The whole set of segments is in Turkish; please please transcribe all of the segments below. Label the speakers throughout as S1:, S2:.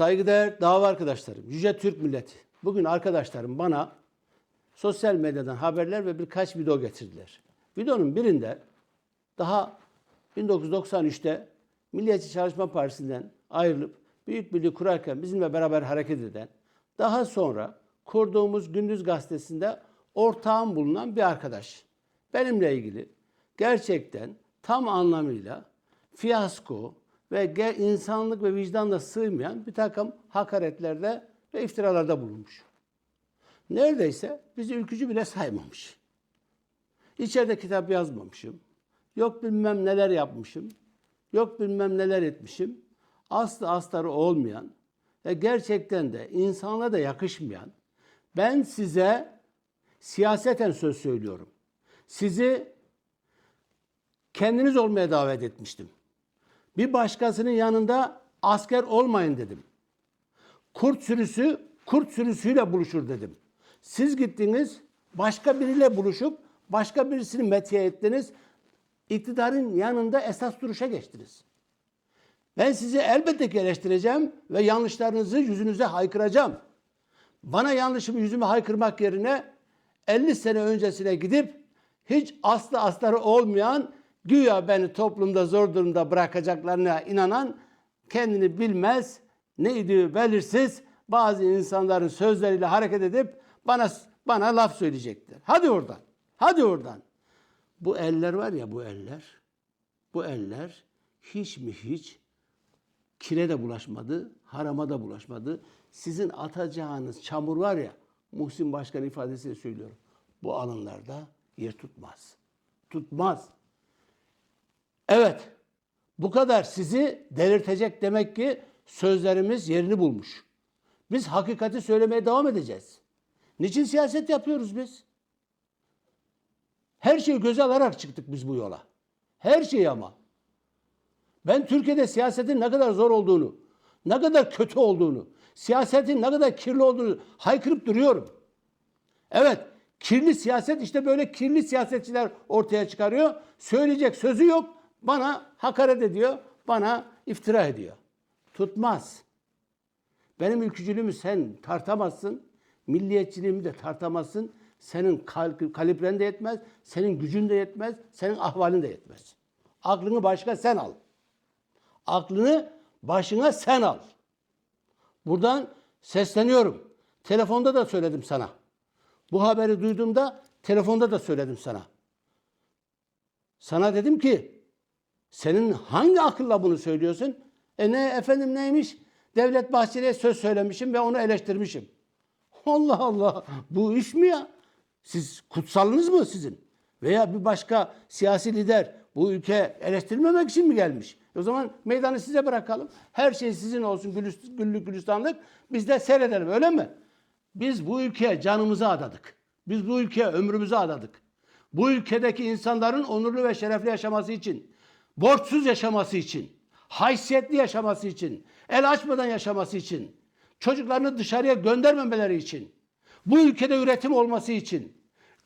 S1: Saygıdeğer dava arkadaşlarım, Yüce Türk milleti. Bugün arkadaşlarım bana sosyal medyadan haberler ve birkaç video getirdiler. Videonun birinde daha 1993'te Milliyetçi Çalışma Partisi'nden ayrılıp Büyük Birliği kurarken bizimle beraber hareket eden, daha sonra kurduğumuz Gündüz Gazetesi'nde ortağım bulunan bir arkadaş. Benimle ilgili gerçekten tam anlamıyla fiyasko ve insanlık ve vicdanla sığmayan bir takım hakaretlerde ve iftiralarda bulunmuş. Neredeyse bizi ülkücü bile saymamış. İçeride kitap yazmamışım. Yok bilmem neler yapmışım. Yok bilmem neler etmişim. Aslı astarı olmayan ve gerçekten de insana da yakışmayan ben size siyaseten söz söylüyorum. Sizi kendiniz olmaya davet etmiştim. Bir başkasının yanında asker olmayın dedim. Kurt sürüsü kurt sürüsüyle buluşur dedim. Siz gittiniz başka biriyle buluşup başka birisini metiye ettiniz. İktidarın yanında esas duruşa geçtiniz. Ben sizi elbette ki eleştireceğim ve yanlışlarınızı yüzünüze haykıracağım. Bana yanlışımı yüzüme haykırmak yerine 50 sene öncesine gidip hiç aslı astarı olmayan güya beni toplumda zor durumda bırakacaklarına inanan kendini bilmez, neydi belirsiz bazı insanların sözleriyle hareket edip bana bana laf söyleyecekler. Hadi oradan. Hadi oradan. Bu eller var ya bu eller. Bu eller hiç mi hiç kire de bulaşmadı, harama da bulaşmadı. Sizin atacağınız çamur var ya, Muhsin Başkan ifadesiyle söylüyorum. Bu alınlarda yer tutmaz. Tutmaz. Evet, bu kadar sizi delirtecek demek ki sözlerimiz yerini bulmuş. Biz hakikati söylemeye devam edeceğiz. Niçin siyaset yapıyoruz biz? Her şeyi göze alarak çıktık biz bu yola. Her şeyi ama. Ben Türkiye'de siyasetin ne kadar zor olduğunu, ne kadar kötü olduğunu, siyasetin ne kadar kirli olduğunu haykırıp duruyorum. Evet, kirli siyaset işte böyle kirli siyasetçiler ortaya çıkarıyor. Söyleyecek sözü yok. Bana hakaret ediyor, bana iftira ediyor. Tutmaz. Benim ülkücülüğümü sen tartamazsın. Milliyetçiliğimi de tartamazsın. Senin kal- kalibren de yetmez, senin gücün de yetmez, senin ahvalin de yetmez. Aklını başka sen al. Aklını başına sen al. Buradan sesleniyorum. Telefonda da söyledim sana. Bu haberi duyduğumda telefonda da söyledim sana. Sana dedim ki senin hangi akılla bunu söylüyorsun? E ne efendim neymiş? Devlet Bahçeli'ye söz söylemişim ve onu eleştirmişim. Allah Allah bu iş mi ya? Siz kutsalınız mı sizin? Veya bir başka siyasi lider bu ülke eleştirilmemek için mi gelmiş? O zaman meydanı size bırakalım. Her şey sizin olsun gülüs- güllük gülistanlık. Biz de seyredelim öyle mi? Biz bu ülkeye canımızı adadık. Biz bu ülkeye ömrümüzü adadık. Bu ülkedeki insanların onurlu ve şerefli yaşaması için, borçsuz yaşaması için, haysiyetli yaşaması için, el açmadan yaşaması için, çocuklarını dışarıya göndermemeleri için, bu ülkede üretim olması için,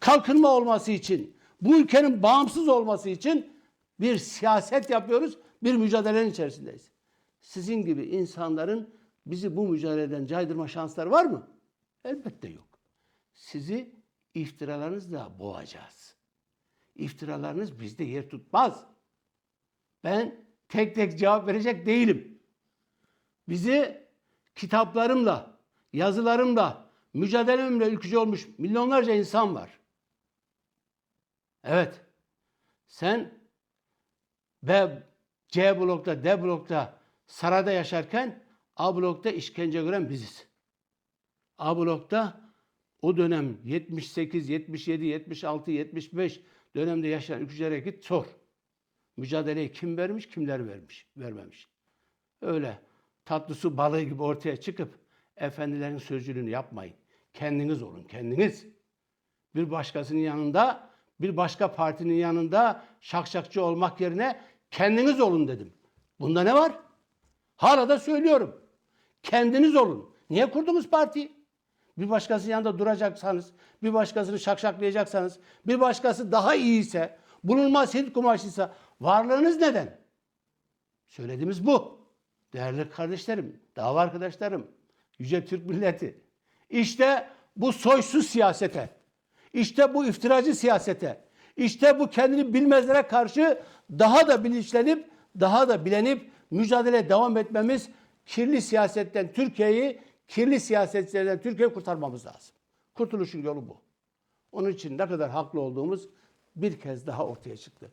S1: kalkınma olması için, bu ülkenin bağımsız olması için bir siyaset yapıyoruz, bir mücadelenin içerisindeyiz. Sizin gibi insanların bizi bu mücadeleden caydırma şansları var mı? Elbette yok. Sizi iftiralarınızla boğacağız. İftiralarınız bizde yer tutmaz. Ben tek tek cevap verecek değilim. Bizi kitaplarımla, yazılarımla, mücadelemle ülkücü olmuş milyonlarca insan var. Evet. Sen B, C blokta, D blokta, sarayda yaşarken A blokta işkence gören biziz. A blokta o dönem 78, 77, 76, 75 dönemde yaşayan ülkücülere git sor. Mücadeleyi kim vermiş, kimler vermiş, vermemiş. Öyle tatlı su balığı gibi ortaya çıkıp efendilerin sözcülüğünü yapmayın. Kendiniz olun, kendiniz. Bir başkasının yanında, bir başka partinin yanında şakşakçı olmak yerine kendiniz olun dedim. Bunda ne var? Hala da söylüyorum. Kendiniz olun. Niye kurdunuz partiyi? Bir başkası yanında duracaksanız, bir başkasını şakşaklayacaksanız, bir başkası daha iyiyse, bulunmaz Hint kumaşıysa varlığınız neden? Söylediğimiz bu. Değerli kardeşlerim, Dava arkadaşlarım, Yüce Türk milleti. İşte bu soysuz siyasete, işte bu iftiracı siyasete, işte bu kendini bilmezlere karşı daha da bilinçlenip, daha da bilenip mücadele devam etmemiz kirli siyasetten Türkiye'yi, kirli siyasetçilerden Türkiye'yi kurtarmamız lazım. Kurtuluşun yolu bu. Onun için ne kadar haklı olduğumuz bir kez daha ortaya çıktı.